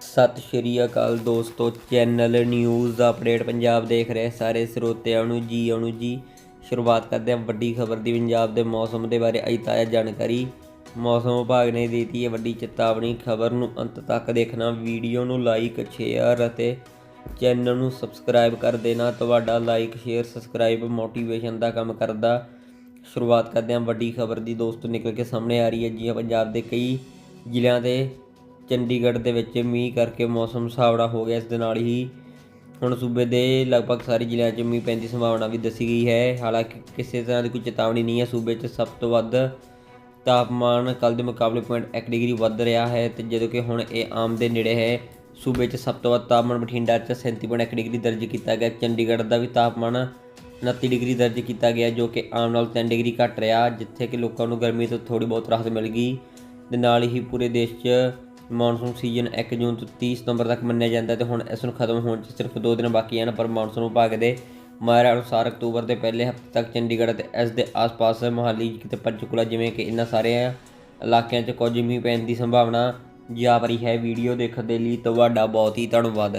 ਸਤਿ ਸ਼੍ਰੀ ਅਕਾਲ ਦੋਸਤੋ, channel news update Punjab ਦੇਖ ਰਹੇ ਸਾਰੇ ਸਰੋਤਿਆਂ ਨੂੰ ਜੀ ਆਉਣ ਜੀ। ਸ਼ੁਰੂਆਤ ਕਰਦੇ ਹਾਂ ਵੱਡੀ ਖਬਰ ਦੀ, ਪੰਜਾਬ ਦੇ ਮੌਸਮ ਦੇ ਬਾਰੇ ਅੱਜ ਤਾਜ਼ਾ ਜਾਣਕਾਰੀ। ਮੌਸਮ ਵਿਭਾਗ ਨੇ ਦਿੱਤੀ ਹੈ ਵੱਡੀ ਚੇਤਾਵਨੀ। ਖਬਰ ਨੂੰ ਅੰਤ ਤੱਕ ਦੇਖਣਾ, ਵੀਡੀਓ ਨੂੰ ਲਾਈਕ, ਸ਼ੇਅਰ ਅਤੇ ਚੈਨਲ ਨੂੰ ਸਬਸਕ੍ਰਾਈਬ ਕਰ ਦੇਣਾ। ਤੁਹਾਡਾ ਲਾਈਕ, ਸ਼ੇਅਰ, ਸਬਸਕ੍ਰਾਈਬ ਮੋਟੀਵੇਸ਼ਨ ਦਾ ਕੰਮ ਕਰਦਾ। ਸ਼ੁਰੂਆਤ ਕਰਦੇ ਹਾਂ ਵੱਡੀ ਖਬਰ ਦੀ, ਦੋਸਤੋ, ਨਿਕਲ ਕੇ ਸਾਹਮਣੇ ਆ ਰਹੀ ਹੈ ਜੀ, ਪੰਜਾਬ ਦੇ ਕਈ ਜ਼ਿਲ੍ਹਿਆਂ ਦੇ ਚੰਡੀਗੜ੍ਹ ਦੇ ਵਿੱਚ ਮੀਂਹ ਕਰਕੇ ਮੌਸਮ ਸੁਹਾਵਣਾ ਹੋ ਗਿਆ। ਇਸ ਦੇ ਨਾਲ ਹੀ ਹੁਣ ਸੂਬੇ ਦੇ ਲਗਭਗ ਸਾਰੇ ਜ਼ਿਲ੍ਹਿਆਂ 'ਚ ਮੀਂਹ ਪੈਣ ਦੀ ਸੰਭਾਵਨਾ ਵੀ ਦੱਸੀ ਗਈ ਹੈ। ਹਾਲਾਂਕਿ ਕਿਸੇ ਤਰ੍ਹਾਂ ਦੀ ਕੋਈ ਚੇਤਾਵਨੀ ਨਹੀਂ ਹੈ। ਸੂਬੇ 'ਚ ਸਭ ਤੋਂ ਵੱਧ ਤਾਪਮਾਨ ਕੱਲ ਦੇ ਮੁਕਾਬਲੇ 0.1 ਡਿਗਰੀ ਵੱਧ ਰਿਹਾ ਹੈ ਤੇ ਜਦੋਂ ਕਿ ਹੁਣ ਇਹ ਆਮ ਦੇ ਨੇੜੇ ਹੈ, ਸੂਬੇ 'ਚ ਸਭ ਤੋਂ ਵੱਧ ਤਾਪਮਾਨ ਬਠਿੰਡਾ 'ਚ 37.1 ਡਿਗਰੀ ਦਰਜ ਕੀਤਾ ਗਿਆ। ਚੰਡੀਗੜ੍ਹ ਦਾ ਵੀ ਤਾਪਮਾਨ 29 ਡਿਗਰੀ ਦਰਜ ਕੀਤਾ ਗਿਆ, ਜੋ ਕਿ ਆਮ ਨਾਲ 3 ਡਿਗਰੀ ਘੱਟ ਰਿਹਾ, ਜਿੱਥੇ ਕਿ ਲੋਕਾਂ ਨੂੰ ਗਰਮੀ ਤੋਂ ਥੋੜੀ ਬਹੁਤ ਰਾਹਤ ਮਿਲ ਗਈ। ਦੇ ਨਾਲ ਹੀ ਪੂਰੇ ਦੇਸ਼ 'ਚ ਮੌਨਸੂਨ ਸੀਜ਼ਨ 1 ਜੂਨ ਤੋਂ 30 ਸਤੰਬਰ ਤੱਕ ਮੰਨਿਆ ਜਾਂਦਾ ਹੈ ਤੇ ਹੁਣ ਇਸ ਨੂੰ ਖਤਮ ਹੋਣ 'ਚ ਸਿਰਫ 2 ਦਿਨ ਬਾਕੀ ਹਨ, ਪਰ ਮੌਨਸੂਨ ਵਿਭਾਗ ਦੇ ਮਾਹਿਰਾਂ ਅਨੁਸਾਰ ਅਕਤੂਬਰ ਦੇ ਪਹਿਲੇ ਹਫ਼ਤੇ ਤੱਕ ਚੰਡੀਗੜ੍ਹ ਅਤੇ ਇਸ ਦੇ ਆਸ-ਪਾਸ ਮੋਹਾਲੀ ਕਿਤੇ ਪੰਚਕੂਲਾ ਜਿਵੇਂ ਕਿ ਇਹਨਾਂ ਸਾਰੇ ਇਲਾਕਿਆਂ 'ਚ ਕੁਝ ਮੀਂਹ ਪੈਣ ਦੀ ਸੰਭਾਵਨਾ ਜਾਪਰੀ ਹੈ। ਵੀਡੀਓ ਦੇਖਣ ਦੇ ਲਈ ਤੁਹਾਡਾ ਬਹੁਤ ਹੀ ਧੰਨਵਾਦ।